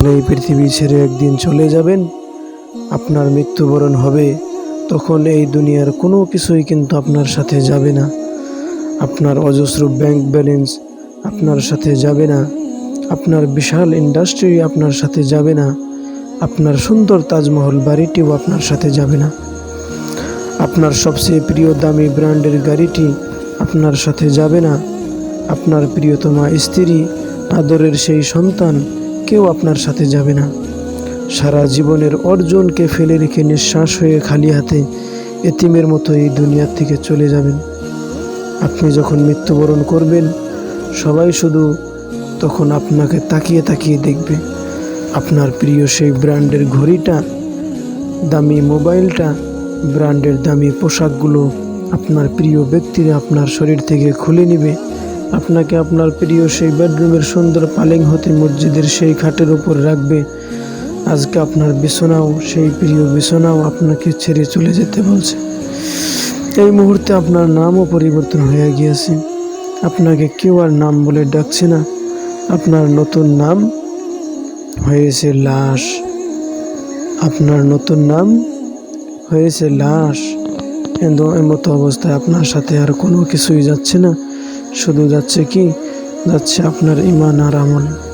এই পৃথিবী ছেড়ে একদিন চলে যাবেন, আপনার মৃত্যুবরণ হবে, তখন এই দুনিয়ার কোনো কিছুই কিন্তু আপনার সাথে যাবে না। আপনার অজস্র ব্যাংক ব্যালেন্স আপনার সাথে যাবে না। আপনার বিশাল ইন্ডাস্ট্রি আপনার সাথে যাবে না। আপনার সুন্দর তাজমহল বাড়িটিও আপনার সাথে যাবে না। আপনার সবচেয়ে প্রিয় দামি ব্র্যান্ডের গাড়িটি আপনার সাথে যাবে না। আপনার প্রিয়তমা স্ত্রী, আদরের সেই সন্তান কেউ আপনার সাথে যাবে না। সারা জীবনের অর্জনকে ফেলে রেখে নিঃশ্বাস হয়ে খালি হাতে এতিমের মতো এই দুনিয়ার থেকে চলে যাবেন। আপনি যখন মৃত্যুবরণ করবেন, সবাই শুধু তখন আপনাকে তাকিয়ে তাকিয়ে দেখবে। আপনার প্রিয় সেই ব্র্যান্ডের ঘড়িটা, দামি মোবাইলটা, ব্র্যান্ডের দামি পোশাকগুলো আপনার প্রিয় ব্যক্তিরা আপনার শরীর থেকে খুলে নেবে। আপনাকে আপনার প্রিয় সেই বেডরুমের সুন্দর পালিং হতে মসজিদের সেই খাটের উপর রাখবে। আজকে আপনার বিছানাও, সেই প্রিয় বিছানাও আপনাকে ছেড়ে চলে যেতে বলছে। এই মুহূর্তে আপনার নামও পরিবর্তন হয়ে গিয়েছে। আপনাকে কেউ আর নাম বলে ডাকছে না। আপনার নতুন নাম হয়েছে লাশ। আপনার নতুন নাম হয়েছে লাশ। এমতো অবস্থায় আপনার সাথে আর কোনো কিছুই যাচ্ছে না। শুধু যাচ্ছে কি? যাচ্ছে আপনার ইমান আর আমল।